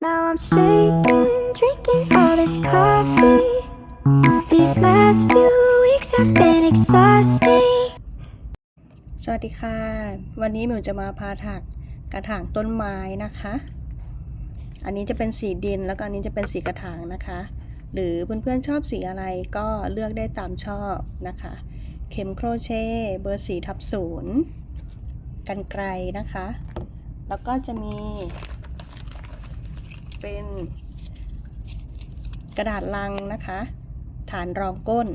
Now I'm shaking, drinking all this coffee. These last few weeks have been exhausting. สวัสดีค่ะ วันนี้หมิวจะมาพาถักกระถางต้นไม้นะคะ อันนี้จะเป็นสีดินแล้วก็อันนี้จะเป็นสีกระถางนะคะ หรือเพื่อนๆชอบสีอะไรก็เลือกได้ตามชอบนะคะ เข็มโครเชต์เบอร์สีทับศูนย์กันไกลนะคะ แล้วก็จะมี เป็น กระดาษลังนะคะ ฐานรองก้น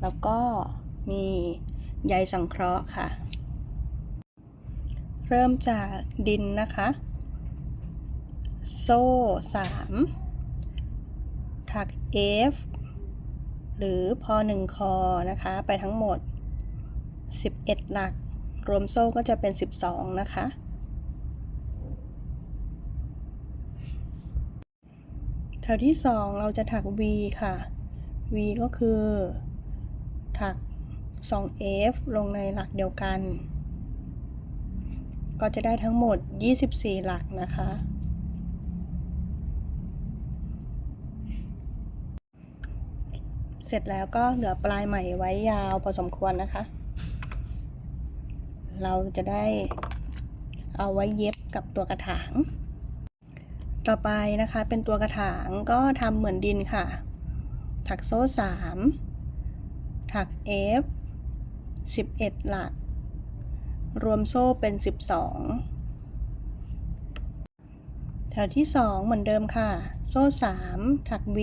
แล้วก็มีใยสังเคราะห์ค่ะ เริ่มจากดินนะคะ โซ่3ถัก F หรือพอ1คอนะคะ ไปทั้งหมด 11 หลัก รวมโซ่ก็จะเป็น 12 นะคะ แถวที่ 2 เราจะถัก V ค่ะ V ก็คือ ถัก 2F ลงในหลักเดียวกัน ก็จะได้ทั้งหมด 24 หลักนะคะ เสร็จแล้วก็เหลือปลายใหม่ไว้ยาวพอสมควรนะคะ เราจะได้เอาไว้เย็บกับตัวกระถาง ต่อไปนะคะเป็นตัวกระถางก็ทำเหมือนดินค่ะ ถักโซ่3ถัก F 11 หลัก รวมโซ่เป็น 12 แถวที่ 2 เหมือนเดิมค่ะ โซ่ 3 ถัก V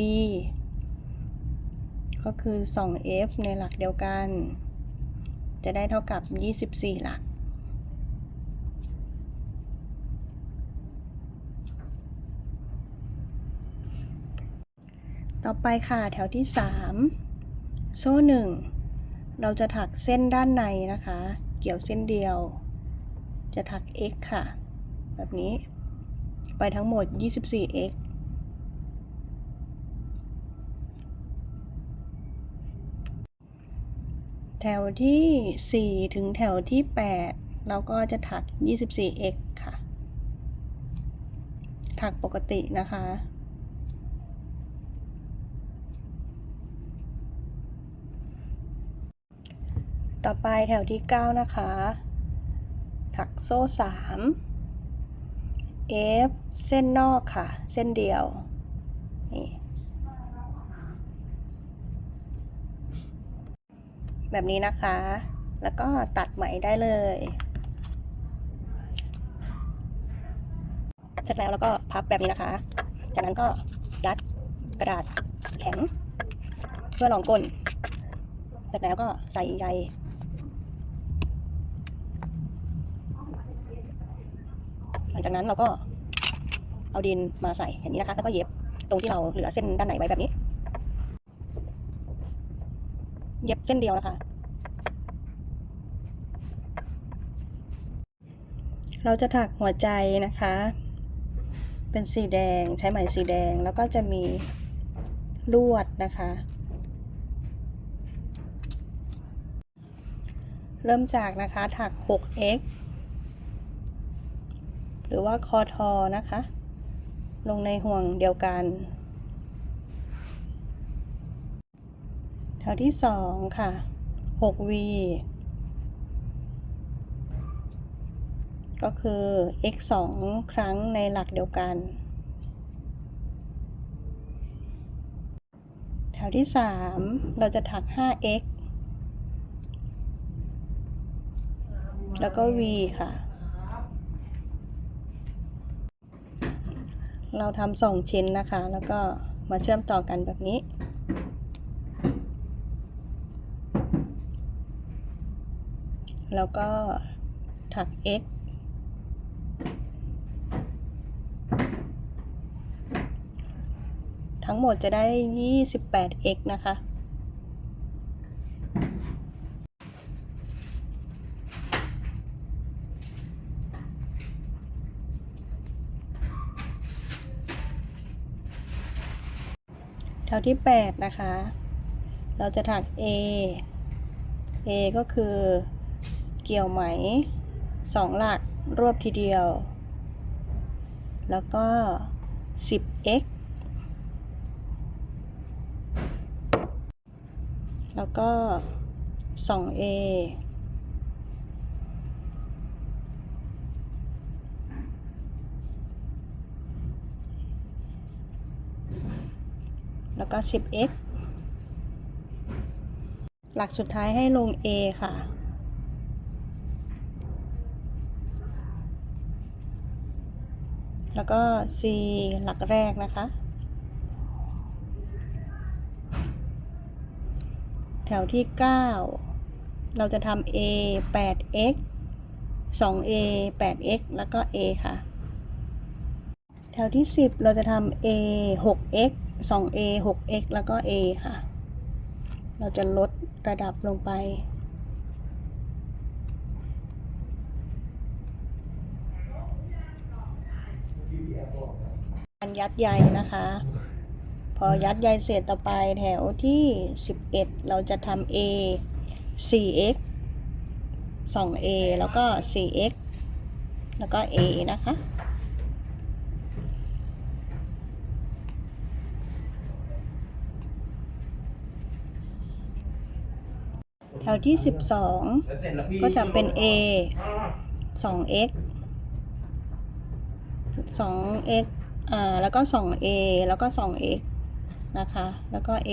ก็คือ 2F ในหลักเดียวกัน จะได้เท่ากับ 24 หลัก ต่อไปค่ะแถวที่ 3 โซ่1เราจะถักเส้นด้านในนะคะ เกี่ยวเส้นเดียว จะถัก x ค่ะ แบบนี้ ไปทั้งหมด 24x แถวที่ 4 ถึงแถวที่ 8 เราก็จะถัก 24x ค่ะ ถักปกตินะคะ ต่อไปแถวที่ 9 นะคะ ถักโซ่ 3 F เส้นนอกค่ะ เส้นเดียว นี่ แบบนี้นะคะ แล้วก็ตัดไหมได้เลย เสร็จแล้วแล้วก็พับแบบนี้นะคะ จากนั้นก็ยัดกระดาษแข็ง เพื่อรองก้น เสร็จแล้วก็ใส่ใย หลังจากนั้นเราก็เอาดินมาใส่อย่างนี้นะคะ แล้วก็เย็บตรงที่เราเหลือเส้นด้านไหนไว้แบบนี้ เย็บเส้นเดียวนะคะ เราจะถักหัวใจนะคะ เป็นสีแดงใช้ไหมสีแดงแล้วก็จะมีลวดนะคะ เริ่มจากนะคะถัก 6x รือว่าคอทอนะคะ ลงในห่วงเดียวกัน แถวที่สองค่ะ 6v ก็คือ x 2ครั้งในหลักเดียวกัน แถวที่ 3 เราจะถัก 5x แล้วก็ v ค่ะ เราทำสองชิ้นนะคะ แล้วก็มาเชื่อมต่อกันแบบนี้ แล้วก็ถัก x ทั้งหมดจะได้ 28x นะคะ แถวที่ 8 นะคะ เราจะถัก A A ก็คือเกี่ยวไหม 2 หลักรวบทีเดียว แล้วก็ 10x แล้วก็ 2a แล้วก็ 10x หลักสุดท้ายให้ลง a ค่ะ แล้วก็ c หลักแรกนะคะ แถวที่ 9 เราจะทำ a 8x 2a 8x แล้วก็ a ค่ะ แถวที่ 10 เราจะทำ a 6x 2a 6x แล้วก็ a ค่ะ เราจะลดระดับลงไป การยัดใยนะคะ พอยัดใยเสร็จต่อไปแถวที่ 11 เราจะทำ a 4x 2a แล้วก็ 4x แล้วก็ a นะคะ แถวที่ 12 ก็จะเป็น a 2x 2x อ่าแล้วก็ 2a แล้วก็ 2x นะคะ แล้วก็ a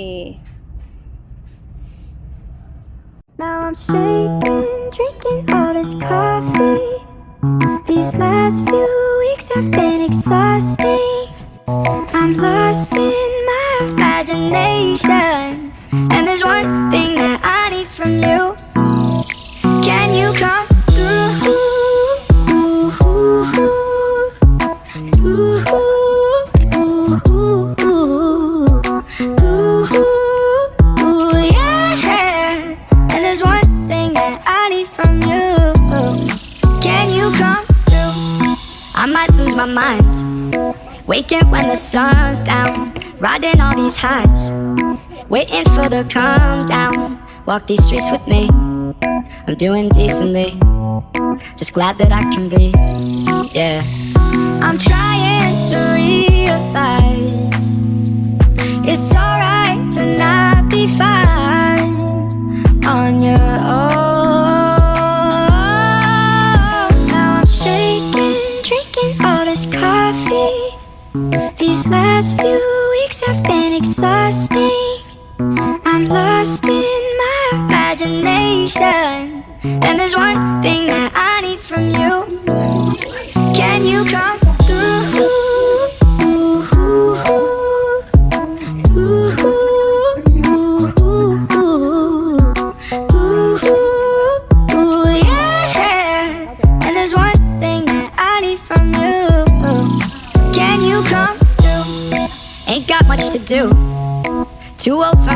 Now I'm shaking, drinking all this coffee. These last few weeks have been exhausting. Waking when the sun's down. Riding all these highs. Waiting for the calm down. Walk these streets with me. I'm doing decently. Just glad that I can breathe. Yeah. I'm trying to realize I'm lost in my imagination. And there's one thing that I need from you. Can you come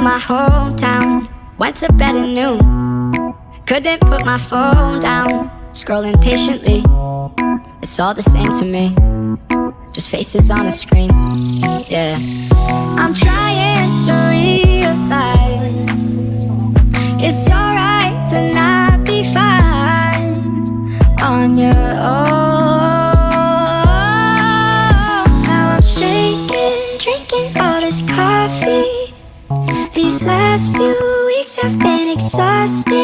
my hometown. Went to bed at noon. Couldn't put my phone down. Scrolling patiently. It's all the same to me. Just faces on a screen. Yeah. I'm trying to realize it's alright to not be fine on your last few weeks have been exhausting.